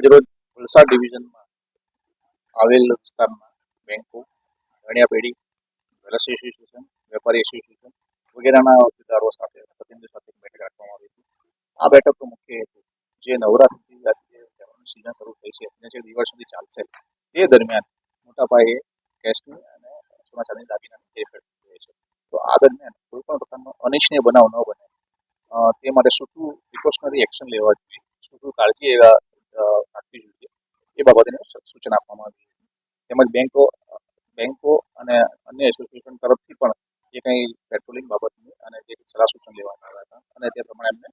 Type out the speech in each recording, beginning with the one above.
આજરોજ વલસાડ ડિવિઝનમાં આવેલ વિસ્તારમાં બેંકો ગણ્યા પેઢી વેલસ એસોસિએશન વેપારી એસોસિએશન વગેરેના હોદ્દેદારો સાથે પ્રતિનિધિ સાથે બેઠક રાખવામાં આવી હતી. આ બેઠકનો મુખ્ય હેતુ જે નવરાત્રી તહેવારની સિઝન શરૂ થઈ છે અને જે દિવસ સુધી ચાલશે, તે દરમિયાન મોટા પાયે કેશની અને સોના ચાંદીની દાગીનાની છે. તો આ દરમિયાન કોઈ પણ પ્રકારનો અનિચ્છનીય બનાવ ન બને. તે માટે શું શું પ્રિકોશનરી એક્શન લેવા જોઈએ. શું શું કાળજી એવા રાખવી જોઈએ એ બાબતે સૂચના આપવામાં આવી તેમજ બેંકો બેંકો અને અન્ય એસોસિએશન તરફથી પણ જે કંઈ પેટ્રોલિંગ બાબતની અને જે સલાહ સૂચન લેવામાં આવ્યા હતા અને તે પ્રમાણે એમને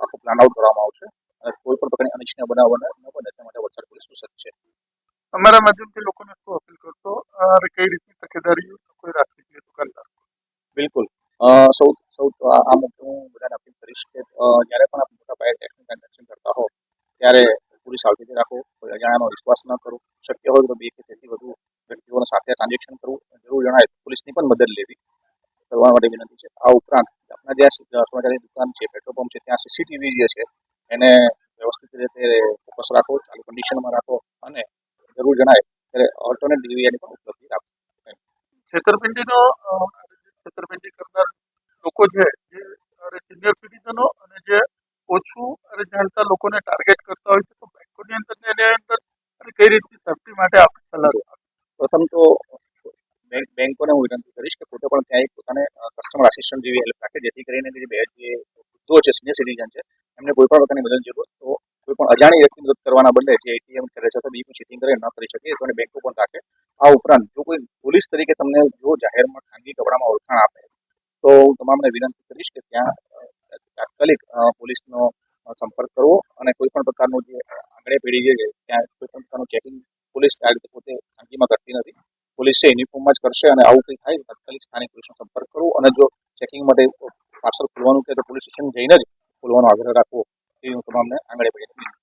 આખું પ્લાન આઉટ કરવામાં આવશે અને કોઈ પણ પ્રકારની અનિચ્છનીય બનાવ બને ન બને તે માટે વલસાડ પોલીસ સુસજ્જ છે. અમારા માધ્યમથી લોકોને શું અપીલ કરશો? કઈ રીતની તકેદારી કોઈ રાખવી જોઈએ દુકાનદાર બિલકુલ. અ, સૌ સૌ આ મુખ્ય મુદ્દે હું બધાને અપીલ કરીશ કે જ્યારે પણ આપ મોટા પાયે ટેક્સની ટ્રાન્ઝેક્શન કરતા હો ત્યારે પૂરી સાવચેતી રાખો, કોઈ અજાણ્યાનો વિશ્વાસ ન કરો. શક્ય હોય તો બે કે તેથી વધુ વ્યક્તિઓને સાથે ટ્રાન્ઝેક્શન કરવું જરૂર જણાય પોલીસની પણ મદદ લેવી કરવા માટે વિનંતી છે. આ ઉપરાંત આપણા જ્યાં સી- દુકાન છે, પેટ્રોલ પંપ છે, ત્યાં સીસીટીવી જે છે, એને વ્યવસ્થિત રીતે ફોકસ રાખો, ચાલુ કન્ડિશનમાં રાખો અને જરૂર જણાય ત્યારે ઓલ્ટરનેટ ડિલિવરીની પણ ઉપલબ્ધિ રાખો. છેતરપિંડીનો છેતરપિંડી કરનાર લોકો છે જે સિનિયર સિટીઝનો અને જે ઓછું અને જાણતા લોકોને ટાર્ગેટ કરતા હોય છે, તો બેંકોની અંદર એની અંદર અને કઈ રીતની સેફટી માટે આપણે સલાહ પ્રથમ તો બેંક, બેંકોને હું વિનંતી કરીશ કે પોતે પણ ત્યાં એક પોતાને કસ્ટમર આસિસ્ટન્ટ જેવી હેલ્પ રાખે, જેથી કરીને જે બે, જે વૃદ્ધો છે સિનિયર સિટીઝન છે, એમને કોઈ પણ પ્રકારની મદદ જરૂર, તો કોઈ પણ અજાણી વ્યક્તિ મદદ કરવાના બદલે જે એટીએમ કરે છે, અથવા બીજું ચીટિંગ કરે ન કરી શકે લોકોને બેંકો પણ રાખે. આ ઉપરાંત જો કોઈ પોલીસ તરીકે તમને જો જાહેરમાં ખાનગી કપડામાં ઓળખાણ આપે, તો હું તમામને વિનંતી કરીશ કે ત્યાં તાત્કાલિક પોલીસનો સંપર્ક કરવો અને કોઈ પણ પ્રકારનું જે આંગણે પેઢી છે, ત્યાં કોઈ પણ પ્રકારનું ચેકિંગ પોલીસ આ રીતે પોતે ખાનગીમાં કરતી નથી. પોલીસે યુનિફોર્મમાં જ કરશે અને આવું કંઈ થાય તાત્કાલિક સ્થાનિક પોલીસનો સંપર્ક કરવો અને જો ચેકિંગ માટે પાર્સલ ખોલવાનું કે તો પોલીસ સ્ટેશન જઈને જ ખોલવાનો આગ્રહ રાખવો એ હું તમામને આંગણે પેઢીને